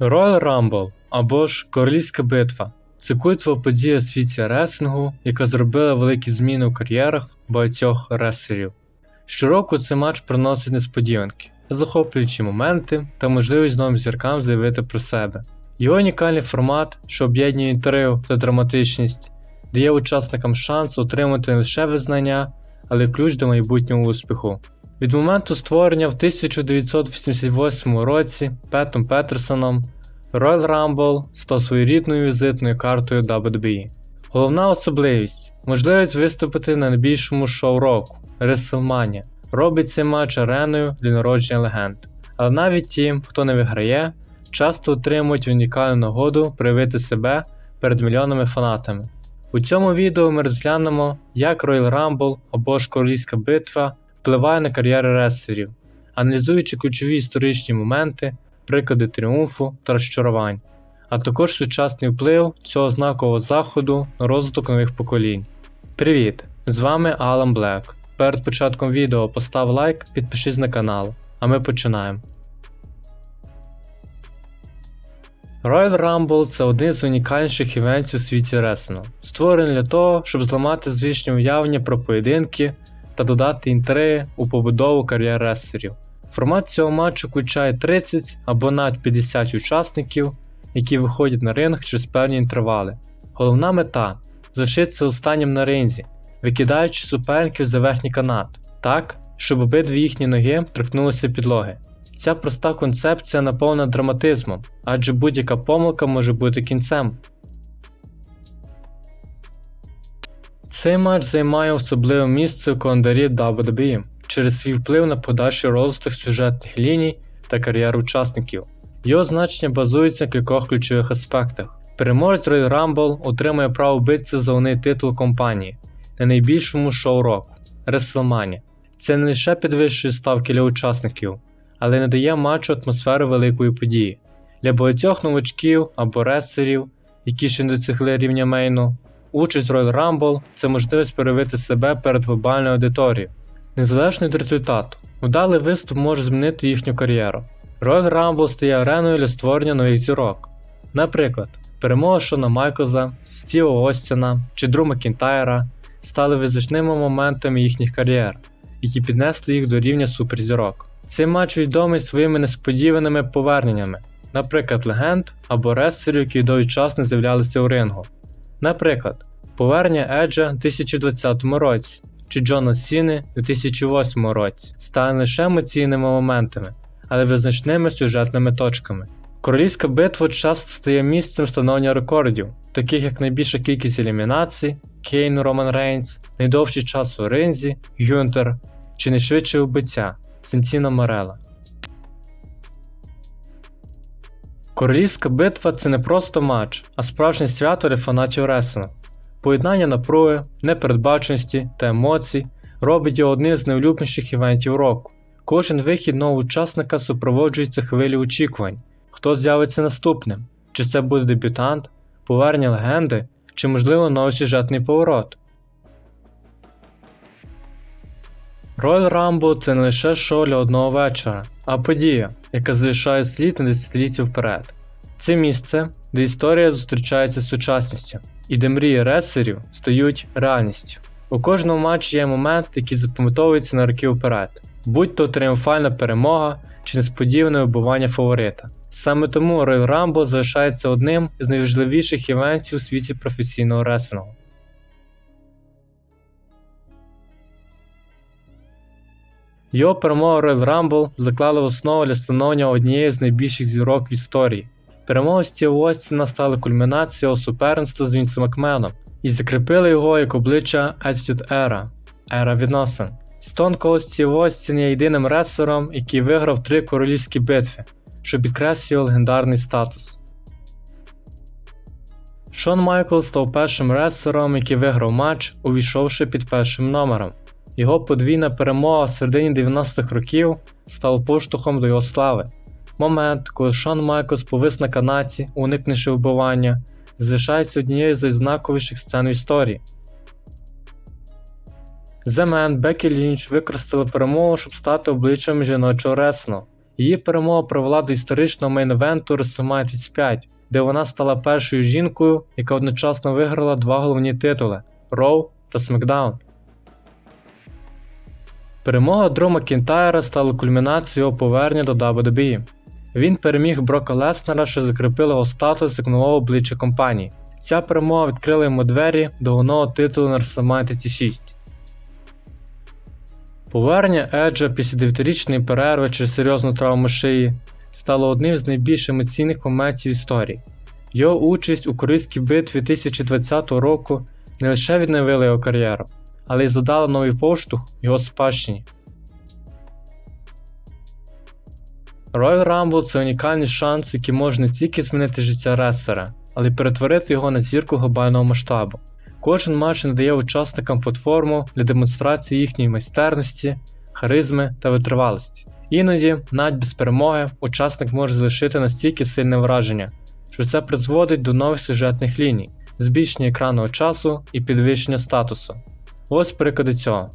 Royal Rumble або ж Королівська битва це культова подія в світі реслінгу, яка зробила великі зміни у кар'єрах багатьох реслерів. Щороку цей матч приносить несподіванки, захоплюючі моменти та можливість новим зіркам заявити про себе. Його унікальний формат, що об'єднує інтригу та драматичність, дає учасникам шанс отримати не лише визнання, але й ключ до майбутнього успіху. Від моменту створення в 1988 році Петом Петерсоном Royal Rumble став своєрідною візитною картою WWE. Головна особливість можливість виступити на найбільшому шоу року WrestleMania робить цей матч ареною для народження легенд. Але навіть ті, хто не виграє, часто отримують унікальну нагоду проявити себе перед мільйонами фанатами. У цьому відео ми розглянемо, як Royal Rumble або ж Королівська битва впливає на кар'єри реслерів, аналізуючи ключові історичні моменти, приклади тріумфу та розчарувань, а також сучасний вплив цього знакового заходу на розвиток нових поколінь. Привіт! З вами Алан Блек. Перед початком відео постав лайк, підпишись на канал, а ми починаємо. Royal Rumble це один з унікальніших івентів у світі реслінгу, створений для того, щоб зламати звичні уявлення про поєдинки та додати інтриги у побудову кар'єр реслерів. Формат цього матчу включає 30 або навіть 50 учасників, які виходять на ринг через певні інтервали. Головна мета залишитися останнім на ринзі, викидаючи суперників за верхній канат, так, щоб обидві їхні ноги торкнулися підлоги. Ця проста концепція наповнена драматизмом, адже будь-яка помилка може бути кінцем. Цей матч займає особливе місце у календарі WWE через свій вплив на подальший розвиток сюжетних ліній та кар'єр учасників. Його значення базується на кількох ключових аспектах. Переможець Royal Rumble отримує право битися за головний титул компанії на найбільшому шоу року WrestleMania. Це не лише підвищує ставки для учасників, але надає матчу атмосферу великої події. Для багатьох новачків або ресерів, які ще не досягли рівня мейну, участь в Royal Rumble це можливість проявити себе перед глобальною аудиторією. Незалежно від результату, вдалий виступ може змінити їхню кар'єру. Royal Rumble стає ареною для створення нових зірок. Наприклад, перемога Шона Майклза, Стіва Остіна чи Дру Макінтайра стали визначними моментами їхніх кар'єр, які піднесли їх до рівня суперзірок. Цей матч відомий своїми несподіваними поверненнями, наприклад, легенд або рестлерів, які довгий час не з'являлися у рингу. Наприклад, повернення Еджа у 2020 році чи Джона Сіни у 2008 році стали не лише емоційними моментами, але визначними сюжетними точками. Королівська битва часто стає місцем встановлення рекордів, таких як найбільша кількість елімінацій, Кейн Роман Рейнс, найдовший час у ринзі, Гюнтер чи найшвидше вбиття Сентіна Морела. Королівська битва це не просто матч, а справжнє свято для фанатів реслінгу. Поєднання напруги, непередбаченості та емоцій робить його одним з найулюбленіших івентів року. Кожен вихід нового учасника супроводжується хвилею очікувань, хто з'явиться наступним, чи це буде дебютант, повернення легенди, чи, можливо, новий сюжетний поворот. Royal Rumble це не лише шоу для одного вечора, а подія, яка залишає слід на десятиліття вперед. Це місце, де історія зустрічається з сучасністю, і де мрії реслерів стають реальністю. У кожному матчі є момент, який запам'ятовується на роки вперед, будь то тріумфальна перемога чи несподіване вибування фаворита. Саме тому Royal Rumble залишається одним із найважливіших івентів у світі професійного реслінгу. Його перемога Royal Rumble заклала основу для встановлення однієї з найбільших зірок в історії. Перемога Стіва Остіна стала кульмінацією його суперництва з Вінсом Макменом і закріпили його як обличчя Attitude Era – ера відносин. Stone Cold Стів Остін є єдиним рестлером, який виграв три королівські битви, що підкреслює легендарний статус. Шон Майкл став першим рестлером, який виграв матч, увійшовши під першим номером. Його подвійна перемога в середині 90-х років стала поштовхом до його слави. Момент, коли Шон Майклс повис на канаті, уникнувши вбивання, залишається однією з найзнаковіших сцен в історії. Man Бекі Лінч використали перемогу, щоб стати обличчям жіночого ресну, Її перемога привела до історичного мейн-евенту WrestleMania 35, де вона стала першою жінкою, яка одночасно виграла два головні титули Raw та SmackDown. Перемога Дро Макінтайра стала кульмінацією його повернення до WWE. Він переміг Брока Леснера, що закріпило його статус як нового обличчя компанії. Ця перемога відкрила йому двері до головного титулу на WrestleMania 36. Повернення Еджа після 9-річної перерви через серйозну травму шиї стало одним з найбільш емоційних моментів історії. Його участь у Корейській битві 2020 року не лише відновила його кар'єру, але й задала новий поштовх його спадщині. Royal Rumble це унікальний шанс, який може не тільки змінити життя рестлера, але й перетворити його на зірку глобального масштабу. Кожен матч надає учасникам платформу для демонстрації їхньої майстерності, харизми та витривалості. Іноді, навіть без перемоги, учасник може залишити настільки сильне враження, що це призводить до нових сюжетних ліній, збільшення екранного часу і підвищення статусу. Ось приклади цього.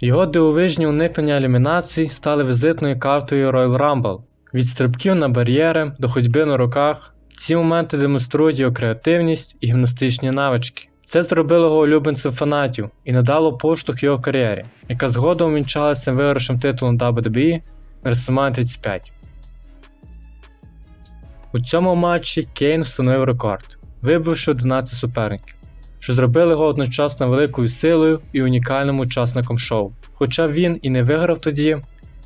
Його дивовижні уникнення елімінацій стали візитною картою Royal Rumble. Від стрибків на бар'єри до ходьби на руках. Ці моменти демонструють його креативність і гімнастичні навички. Це зробило його улюбленцем фанатів і надало поштовх його кар'єрі, яка згодом вінчалася виграшем титулом WWE WrestleMania 35. У цьому матчі Кейн встановив рекорд, вибивши 11 суперників, що зробили його одночасно великою силою і унікальним учасником шоу. Хоча він і не виграв тоді,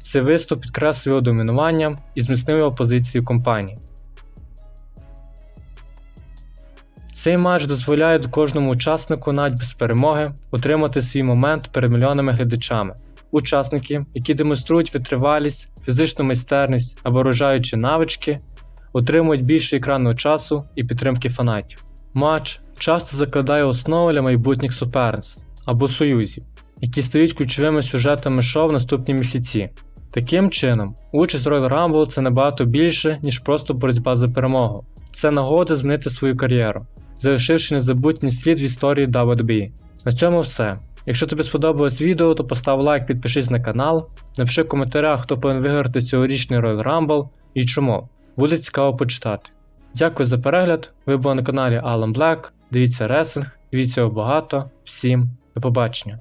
цей виступ підкреслив його домінуванням і зміцнив його позицію компанії. Цей матч дозволяє кожному учаснику навіть без перемоги отримати свій момент перед мільйонами глядачами. Учасники, які демонструють витривалість, фізичну майстерність або вражаючі навички, отримують більше екранного часу і підтримки фанатів. Матч часто закладає основу для майбутніх суперництв або союзів, які стають ключовими сюжетами шоу в наступні місяці. Таким чином, участь Royal Rumble це набагато більше, ніж просто боротьба за перемогу. Це нагода змінити свою кар'єру, залишивши незабутній слід в історії WWE. На цьому все. Якщо тобі сподобалось відео, то постав лайк, підпишись на канал, напиши в коментарях, хто повинен виграти цьогорічний Royal Rumble і чому. Буде цікаво почитати. Дякую за перегляд. Ви були на каналі Alan Black. Дивіться ресинг, дивіться його багато. Всім до побачення.